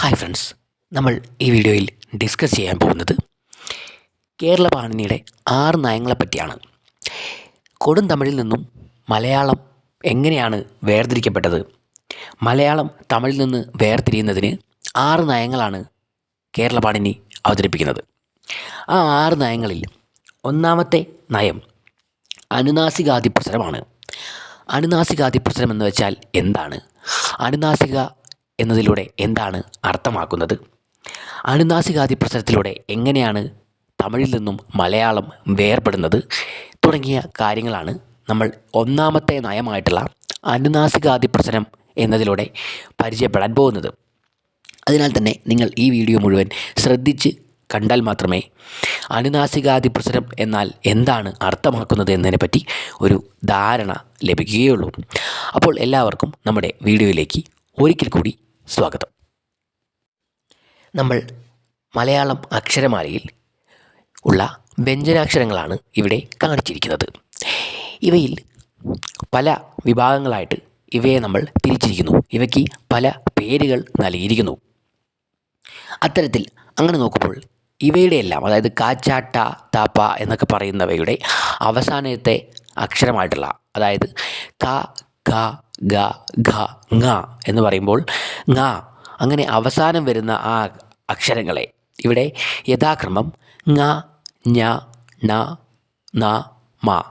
Hi friends നമ്മൾ ഈ വീഡിയോയിൽ ഡിസ്കസ് ചെയ്യാൻ പോകുന്നത് കേരള പാണിനിയുടെ ആറ് നയങ്ങളെ പറ്റിയാണ്. കൊടും തമിഴിൽ നിന്നും മലയാളം എങ്ങനെയാണ് വേർതിരിക്കപ്പെട്ടത്? മലയാളം തമിഴിൽ നിന്ന് വേർതിരിയുന്നതിന് ആറ് നയങ്ങളാണ് കേരള പാണിനി അവതരിപ്പിക്കുന്നത്. ആ ആറ് നയങ്ങളിൽ ഒന്നാമത്തെ നയം അനുനാസികാതിപ്രസരമാണ്. അനുനാസികാതിപ്രസരം എന്ന് വെച്ചാൽ എന്താണ്? അനുനാസിക എന്നതിലൂടെ എന്താണ് അർത്ഥമാക്കുന്നത്? അനുനാസികാതിപ്രസരത്തിലൂടെ എങ്ങനെയാണ് തമിഴിൽ നിന്നും മലയാളം വേർപെടുന്നത് തുടങ്ങിയ കാര്യങ്ങളാണ് നമ്മൾ ഒന്നാമത്തെ നയമായിട്ടുള്ള അനുനാസികാതിപ്രസരം എന്നതിലൂടെ പരിചയപ്പെടാൻ പോകുന്നത്. അതിനാൽ തന്നെ നിങ്ങൾ ഈ വീഡിയോ മുഴുവൻ ശ്രദ്ധിച്ച് കണ്ടാൽ മാത്രമേ അനുനാസികാതിപ്രസരം എന്നാൽ എന്താണ് അർത്ഥമാക്കുന്നത് എന്നതിനെപ്പറ്റി ഒരു ധാരണ ലഭിക്കുകയുള്ളൂ. അപ്പോൾ എല്ലാവർക്കും നമ്മുടെ വീഡിയോയിലേക്ക് ഒരിക്കൽ കൂടി സ്വാഗതം. നമ്മൾ മലയാളം അക്ഷരമാലയിൽ ഉള്ള വ്യഞ്ജനാക്ഷരങ്ങളാണ് ഇവിടെ കാണിച്ചിരിക്കുന്നത്. ഇവയിൽ പല വിഭാഗങ്ങളായിട്ട് ഇവയെ നമ്മൾ തിരിച്ചിരിക്കുന്നു. ഇവയ്ക്ക് പല പേരുകൾ നൽകിയിരിക്കുന്നു. അത്തരത്തിൽ അങ്ങനെ നോക്കുമ്പോൾ ഇവയുടെ എല്ലാം അതായത് കാച്ചാട്ട താപ്പ എന്നൊക്കെ പറയുന്നവയുടെ അവസാനത്തെ അക്ഷരമായിട്ടുള്ള അതായത് ക ഖ ഗ ഘ ങ എന്ന് പറയുമ്പോൾ ങ അങ്ങനെ അവസാനം വരുന്ന ആ അക്ഷരങ്ങളെ. ഇവിടെ യഥാക്രമം ങ ഞ ണ ന മ.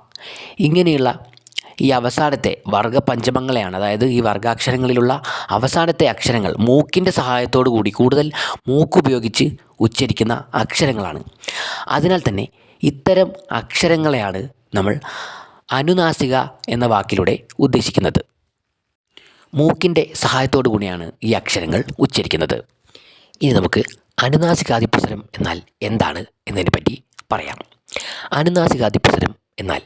ഇങ്ങനെയുള്ള ഈ അവസാനത്തെ വർഗ പഞ്ചമങ്ങളെയാണ് അതായത് ഈ വർഗാക്ഷരങ്ങളിലുള്ള അവസാനത്തെ അക്ഷരങ്ങൾ മൂക്കിന്റെ സഹായത്തോടു കൂടി കൂടുതൽ മൂക്കുപയോഗിച്ച് ഉച്ചരിക്കുന്ന അക്ഷരങ്ങളാണ്. അതിനാൽ തന്നെ ഇത്തരം അക്ഷരങ്ങളെയാണ് നമ്മൾ അനുനാസിക എന്ന വാക്കിലൂടെ ഉദ്ദേശിക്കുന്നത്. മൂക്കിന്റെ സഹായത്തോടു കൂടിയാണ് ഈ അക്ഷരങ്ങൾ ഉച്ചരിക്കുന്നത്. ഇനി നമുക്ക് അനുനാസികാതിപ്രസരം എന്നാൽ എന്താണ് എന്നതിനെപ്പറ്റി പറയാം. അനുനാസികാതിപ്രസരം എന്നാൽ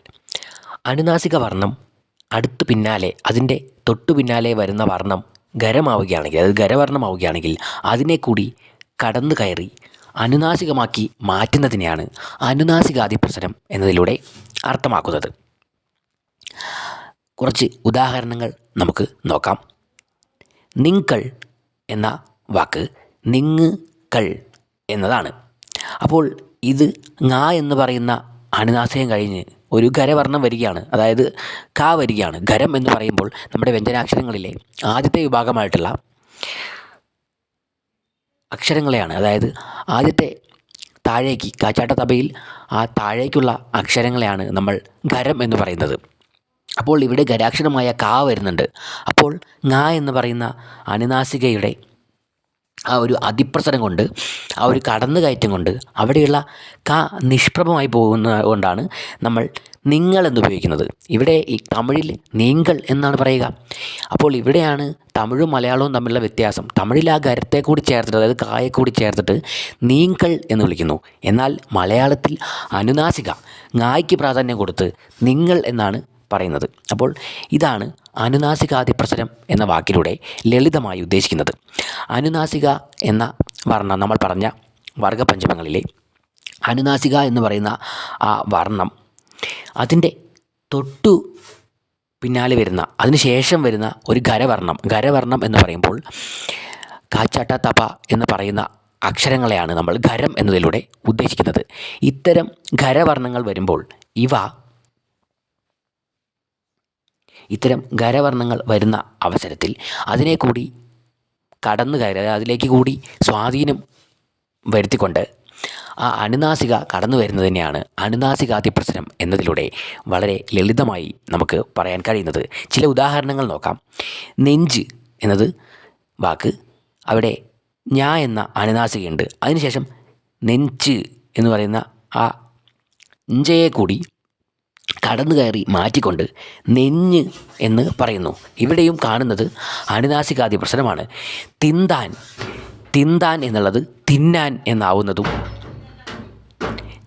അനുനാസിക വർണം അടുത്ത് പിന്നാലെ അതിന്റെ തൊട്ടു പിന്നാലെ വരുന്ന വർണം ഖരമാവുകയാണെങ്കിൽ അത് ഖരവർണമാവുകയാണെങ്കിൽ അതിനെ കൂടി കടന്നു കയറി അനുനാസികമാക്കി മാറ്റുന്നതിനെയാണ് അനുനാസികാതിപ്രസരം എന്നതിലൂടെ അർത്ഥമാക്കുന്നത്. കുറച്ച് ഉദാഹരണങ്ങൾ നമുക്ക് നോക്കാം. നിങ്കൾ എന്ന വാക്ക് നിങ് കൾ എന്നതാണ്. അപ്പോൾ ഇത് ങ എന്ന് പറയുന്ന അണുനാശയം കഴിഞ്ഞ് ഒരു ഖരവർണം വരികയാണ്. അതായത് ക വരികയാണ്. ഖരം എന്ന് പറയുമ്പോൾ നമ്മുടെ വ്യഞ്ജനാക്ഷരങ്ങളിലെ ആദ്യത്തെ വിഭാഗമായിട്ടുള്ള അക്ഷരങ്ങളെയാണ്. അതായത് ആദ്യത്തെ താഴേക്ക് കാച്ചാട്ട തബയിൽ ആ താഴേക്കുള്ള അക്ഷരങ്ങളെയാണ് നമ്മൾ ഖരം എന്ന് പറയുന്നത്. അപ്പോൾ ഇവിടെ ഗരാക്ഷരമായ കാ വരുന്നുണ്ട്. അപ്പോൾ ങ എന്ന് പറയുന്ന അനുനാസികയുടെ ആ ഒരു അതിപ്രസരം കൊണ്ട് ആ ഒരു കടന്നുകയറ്റം കൊണ്ട് അവിടെയുള്ള ക നിഷ്പ്രഭമായി പോകുന്ന കൊണ്ടാണ് നമ്മൾ നിങ്ങൾ എന്ന് ഉപയോഗിക്കുന്നത്. ഇവിടെ ഈ തമിഴിൽ നീങ്കൾ എന്നാണ് പറയുക. അപ്പോൾ ഇവിടെയാണ് തമിഴും മലയാളവും തമ്മിലുള്ള വ്യത്യാസം. തമിഴിൽ ആ ഗരത്തെ കൂടി ചേർത്തിട്ട് അതായത് കായെ കൂടി ചേർത്തിട്ട് നീങ്കൾ എന്ന് വിളിക്കുന്നു. എന്നാൽ മലയാളത്തിൽ അനുനാസിക ങായ്ക്ക് പ്രാധാന്യം കൊടുത്ത് നിങ്ങൾ എന്നാണ് പറയുന്നത്. അപ്പോൾ ഇതാണ് അനുനാസികാതിപ്രസരം എന്ന വാക്കിലൂടെ ലളിതമായി ഉദ്ദേശിക്കുന്നത്. അനുനാസിക എന്ന വർണം നമ്മൾ പറഞ്ഞ വർഗപഞ്ചമങ്ങളിലെ അനുനാസിക എന്ന് പറയുന്ന ആ വർണം അതിന്റെ തൊട്ടു പിന്നാലെ വരുന്ന അതിനുശേഷം വരുന്ന ഒരു ഖരവർണം. ഖരവർണം എന്ന് പറയുമ്പോൾ കാച്ചാട്ട തപ എന്ന് പറയുന്ന അക്ഷരങ്ങളെയാണ് നമ്മൾ ഖരം എന്നതിലൂടെ ഉദ്ദേശിക്കുന്നത്. ഇത്തരം ഖരവർണങ്ങൾ വരുമ്പോൾ ഇവ ഇത്തരം ഖരവർണങ്ങൾ വരുന്ന അവസരത്തിൽ അതിനെ കൂടി കടന്നു കയറി അതിലേക്ക് കൂടി സ്വാധീനം വരുത്തിക്കൊണ്ട് ആ അനുനാസിക കടന്നു വരുന്നതിനെയാണ് അനുനാസികാതിപ്രസരം എന്നതിലൂടെ വളരെ ലളിതമായി നമുക്ക് പറയാൻ കഴിയുന്നത്. ചില ഉദാഹരണങ്ങൾ നോക്കാം. നെഞ്ച് എന്നത് വാക്ക്. അവിടെ ഞാ എന്ന അനുനാസികയുണ്ട്. അതിനുശേഷം നെഞ്ച് എന്ന് പറയുന്ന ആ ഇഞ്ചയെ കൂടി കടന്നു കയറി മാറ്റിക്കൊണ്ട് നെഞ്ഞ് എന്ന് പറയുന്നു. ഇവിടെയും കാണുന്നത് അനുനാസികാതിപ്രസരമാണ് തിന്താൻ തിന്താൻ എന്നുള്ളത് തിന്നാൻ എന്നാവുന്നതും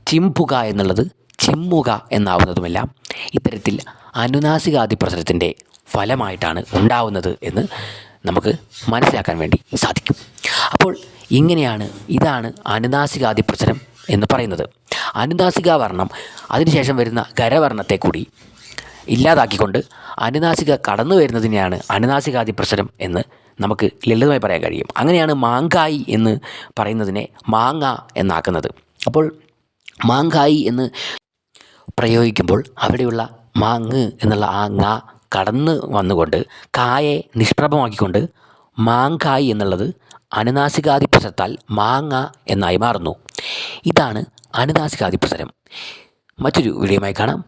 ചിമ്പുക എന്നുള്ളത് ചിമ്മുക എന്നാവുന്നതുമെല്ലാം ഇത്തരത്തിൽ അനുനാസികാതിപ്രസരത്തിന്റെ ഫലമായിട്ടാണ് ഉണ്ടാവുന്നത് എന്ന് നമുക്ക് മനസ്സിലാക്കാൻ വേണ്ടി സാധിക്കും. അപ്പോൾ ഇങ്ങനെയാണ് ഇതാണ് അനുനാസികാതിപ്രസരം എന്ന് പറയുന്നത്. അനുനാസിക വർണം അതിനുശേഷം വരുന്ന ഖരവർണത്തെ കൂടി ഇല്ലാതാക്കിക്കൊണ്ട് അനുനാസിക കടന്നു വരുന്നതിനെയാണ് അനുനാസികാതിപ്രസരം എന്ന് നമുക്ക് ലളിതമായി പറയാൻ കഴിയും. അങ്ങനെയാണ് മാങ്കായി എന്ന് പറയുന്നതിനെ മാങ്ങ എന്നാക്കുന്നത്. അപ്പോൾ മാങ്കായി എന്ന് പ്രയോഗിക്കുമ്പോൾ അവിടെയുള്ള മാങ്ങ് എന്നുള്ള ആ ങ കടന്ന് വന്നുകൊണ്ട് കായെ നിഷ്പ്രഭമാക്കിക്കൊണ്ട് മാങ്കായി എന്നുള്ളത് അനുനാസികാതിപ്രസരത്താൽ മാങ്ങ എന്നായി മാറുന്നു. ഇതാണ് അനുനാസികാതിപ്രസരം മറ്റൊരു വീഡിയോയുമായി കാണാം.